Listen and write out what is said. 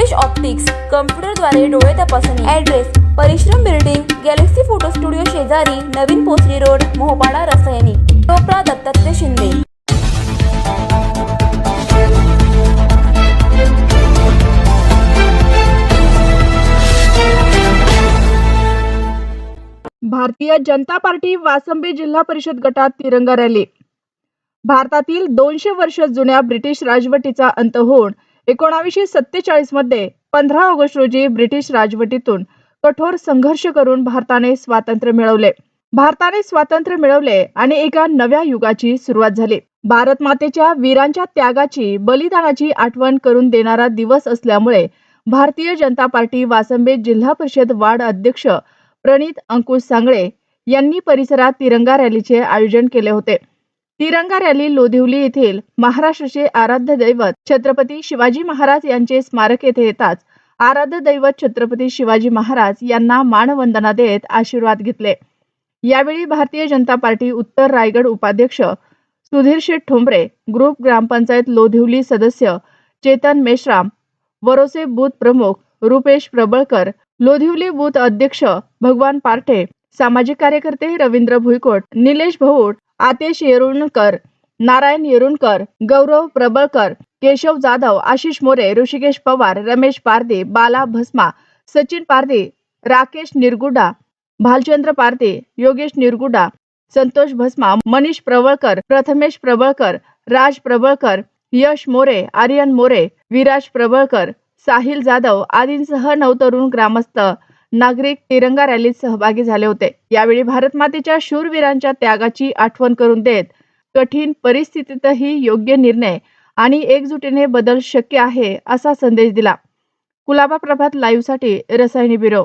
Rupesh optics कम्प्युटरद्वारे डोळे तपासणी. Address परिश्रम बिल्डिंग गॅलेक्सी फोटो स्टुडिओ शेजारी नवीन पोचली रोड मोहपाडा रसायनी. टोपरा दत्तात्रय शिंदे. भारतीय जनता पार्टी वासंबी जिल्हा परिषद गटात तिरंगा रॅली. भारतातील दोनशे वर्ष जुन्या ब्रिटिश राजवटीचा अंत होऊन एकोणावीसशे सत्तेचाळीसमध्ये पंधरा ऑगस्ट रोजी ब्रिटिश राजवटीतून कठोर संघर्ष करून भारताने स्वातंत्र्य मिळवले. भारताने स्वातंत्र्य मिळवले आणि एका नव्या युगाची सुरुवात झाली. भारत मातेच्या वीरांच्या त्यागाची बलिदानाची आठवण करून देणारा दिवस असल्यामुळे भारतीय जनता पार्टी वासंबे जिल्हा परिषद वार्ड अध्यक्ष प्रणित अंकुश सांगळे यांनी परिसरात तिरंगा रॅलीचे आयोजन केले होते. तिरंगा रॅली लोधिवली येथील महाराष्ट्राचे आराध्य दैवत छत्रपती शिवाजी महाराज यांचे स्मारक येथे येताच आराध्य दैवत छत्रपती शिवाजी महाराज यांना मानवंदना देत आशीर्वाद घेतले. यावेळी भारतीय जनता पार्टी उत्तर रायगड उपाध्यक्ष सुधीर शेठ ठोंबरे ग्रुप ग्रामपंचायत लोधिवली सदस्य चेतन मेश्राम वरोसे बूथ प्रमुख रुपेश प्रबळकर लोधिवली बूथ अध्यक्ष भगवान पार्ठे सामाजिक कार्यकर्ते रवींद्र भुईकोट निलेश भोऊट आतेश येरुणकर नारायण येरुणकर गौरव प्रबळकर केशव जाधव आशिष मोरे ऋषिकेश पवार रमेश पारदे बाला भस्मा सचिन पारदे राकेश निरगुडा भालचंद्र पारदे योगेश निरगुडा संतोष भस्मा मनीष प्रवळकर प्रथमेश प्रबळकर राज प्रबळकर यश मोरे आर्यन मोरे विराज प्रबळकर साहिल जाधव आदींसह नवतरुण ग्रामस्थ नागरिक तिरंगा रॅलीत सहभागी झाले होते. यावेळी भारत मातेच्या शूरवीरांच्या त्यागाची आठवण करून देत कठीण परिस्थितीतही योग्य निर्णय आणि एकजुटीने बदल शक्य आहे असा संदेश दिला. कुलाबा प्रभात लाईव्हसाठी रसायनी ब्युरो.